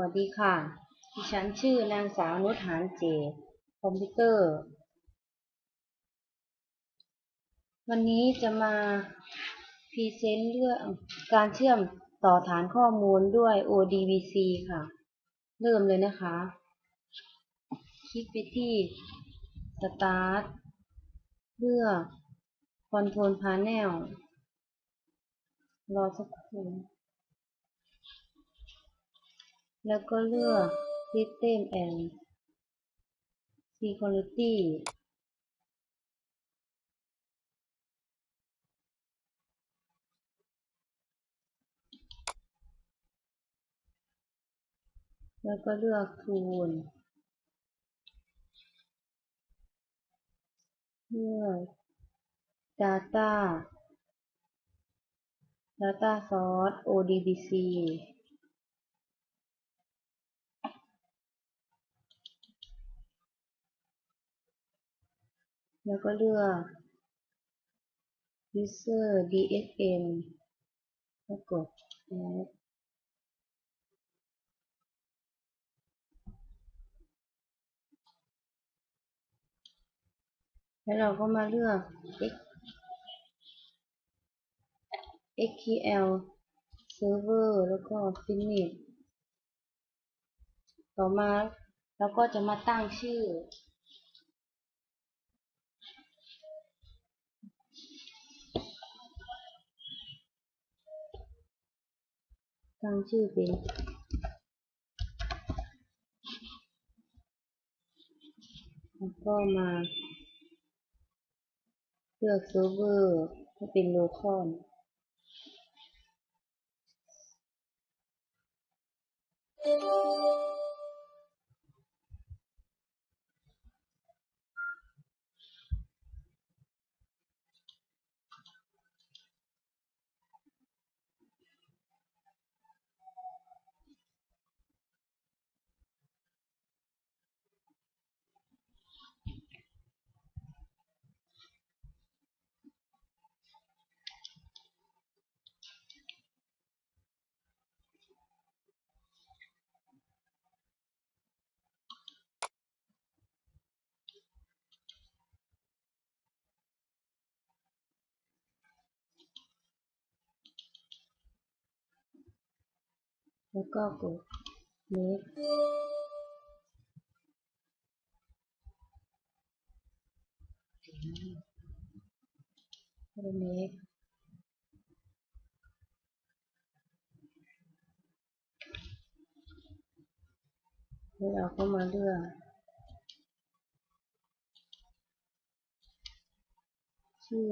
วัสดีค่ะ ดิฉันชื่อนางสาวนุชหานเจ คอมพิวเตอร์ วันนี้จะมาพรีเซนต์เรื่องการเชื่อมต่อฐานข้อมูลด้วย ODBC ค่ะ เริ่มเลยนะคะ คลิกไปที่ Start เลือก Control Panel รอสักครู่ แล้วก็เลือก System and Security แล้วก็เลือก Tool เลือก Data Data Source ODBC แล้วก็เลือก User DSM แล้วกด Add แล้วเราก็มาเลือก SQL Server แล้วก็ Finish ต่อมาเราก็จะมาตั้งชื่อ ตั้งชื่อเป็นแล้วก็มาเลือกเซิร์ฟเวอร์ให้เป็นโลคอล แล้วก็กด next กด next แล้วเราก็มาเลือกชื่อ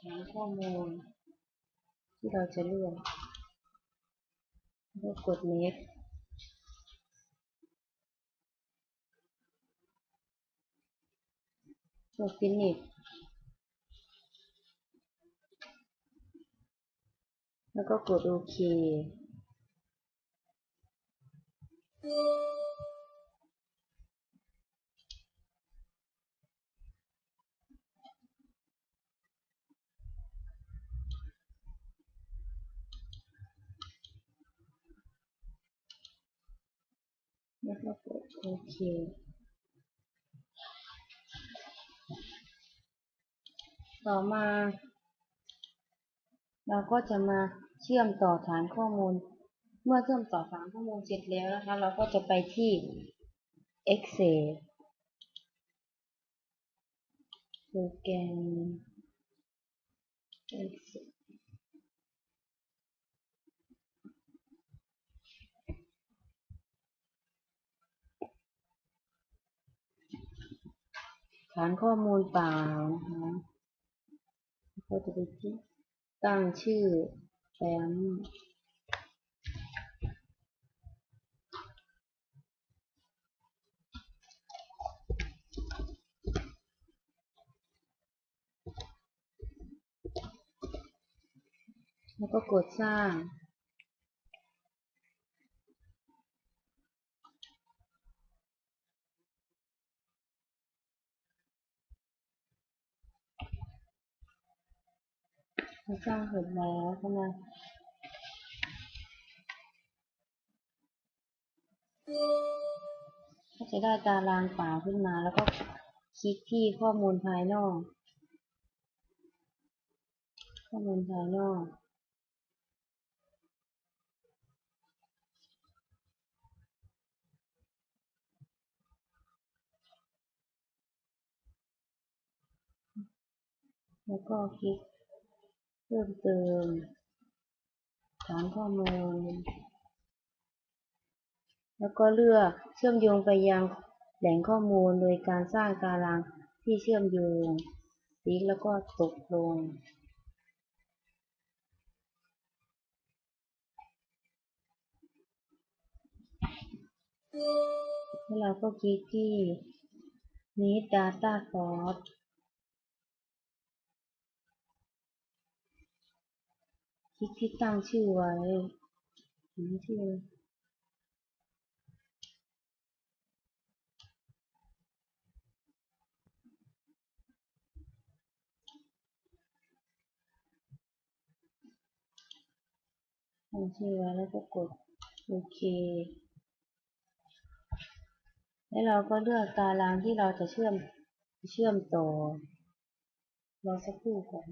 ฐานข้อมูลที่เราจะเลือก แล้วกด next กด finish แล้วก็กดโอเค แล้วก็กดโอเคต่อมา เราก็จะมาเชื่อมต่อฐานข้อมูล เมื่อเชื่อมต่อฐานข้อมูลเสร็จแล้วนะคะ เราก็จะไปที่ Excel โปรแกรม Excel านข้อมูลเปล่านะคะก็จะไปที่ตั้งชื่อแฟ้มแล้วก็กดสร้าง พอสร้างเสร็จแล้วก็มาก็จะได้ตารางเปล่าขึ้นมาแล้วก็คลิกที่ข้อมูลภายนอก ข้อมูลภายนอกแล้วก็คลิก เพิ่มเติม ฐานข้อมูล แล้วก็เลือกเชื่อมโยงไปยังแหล่งข้อมูลโดยการสร้างตารางที่เชื่อมโยงคลิกแล้วก็ตกลง แล้วเราก็คลิกที่ Need Data Source คลิกที่ตั้งชื่อไว้ตั้งชื่อตั้งชื่อไว้แล้วก็กดโอเคแล้วเราก็เลือกตารางที่เราจะเชื่อมเชื่อมต่อรอสักครู่ก่อน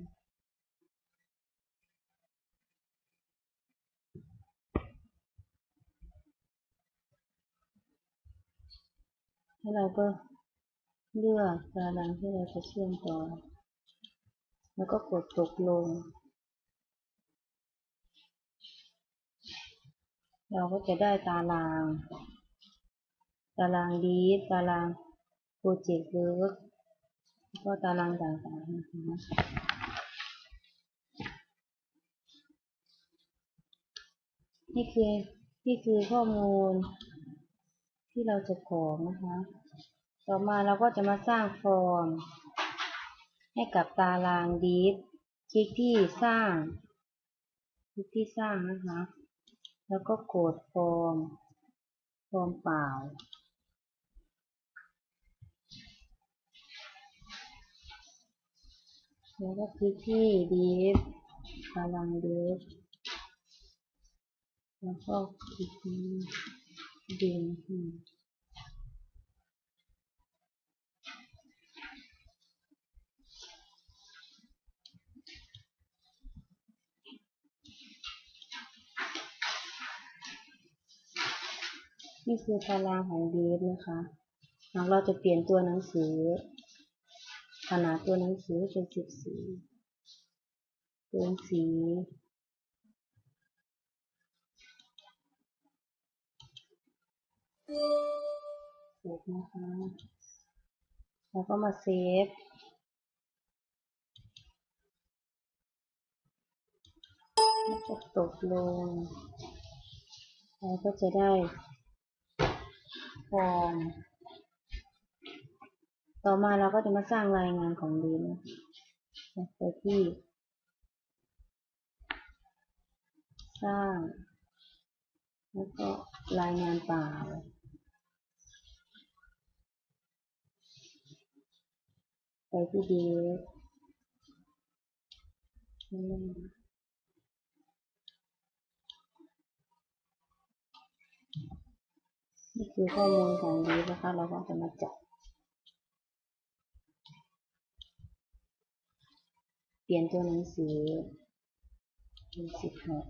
แล้วเราก็เลือกตารางที่เราจะเชื่อมต่อ แล้วก็กดตกลง เราก็จะได้ตาราง ตารางดีตารางโปรเจกต์เวิร์กก็ตารางต่างๆนะคะนี่คือนี่คือข้อมูล ที่เราจะกรอนะคะ ต่อมาเราก็จะมาสร้างฟอร์ม ให้กับตารางดีดคลิกที่สร้าง คลิกที่สร้างนะคะ แล้วก็กดฟอร์ม ฟอร์มเปล่าแล้วก็คลิกที่ดีฟตารางดีฟแล้วก็คลิกที่ ดึงนนี่คือตารางของเดฟนะคะ หากเราจะเปลี่ยนตัวหนังสือ ขนาดตัวหนังสือเป็นสิบสีเป็นสี เสร็จนะคะแล้วก็มาเซฟแล้วก็ตกลงเราก็จะได้ฟอร์มต่อมาเราก็จะมาสร้างรายงานของดีนะไปที่ สร้าง แล้วก็รายงานเปล่า ไป ที่ดีนี่คือข้อมูลของดีนะคะ เราก็จะมาจับเปลี่ยนตัวหนังสือเป็นสิบหก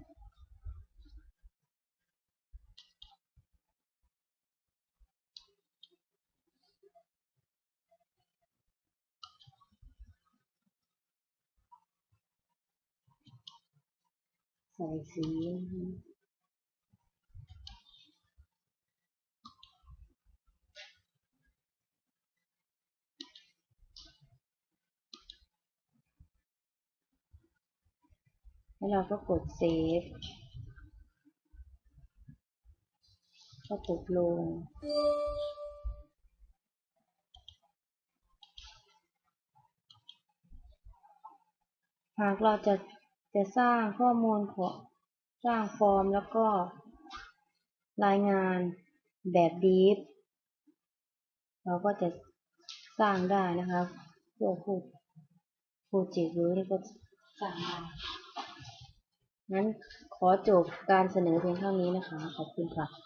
ใส่สีนะคะแล้วเราก็กดเซฟ ก็ตกลง หากเราจะ จะสร้างข้อมูลของสร้างฟอร์มแล้วก็รายงานแบบดีฟเราก็จะสร้างได้นะคะพวกพูดโปรเจกต์หรือนี่ก็สร้างได้งั้นขอจบการเสนอเพียงเท่านี้นะคะ ขอบคุณค่ะ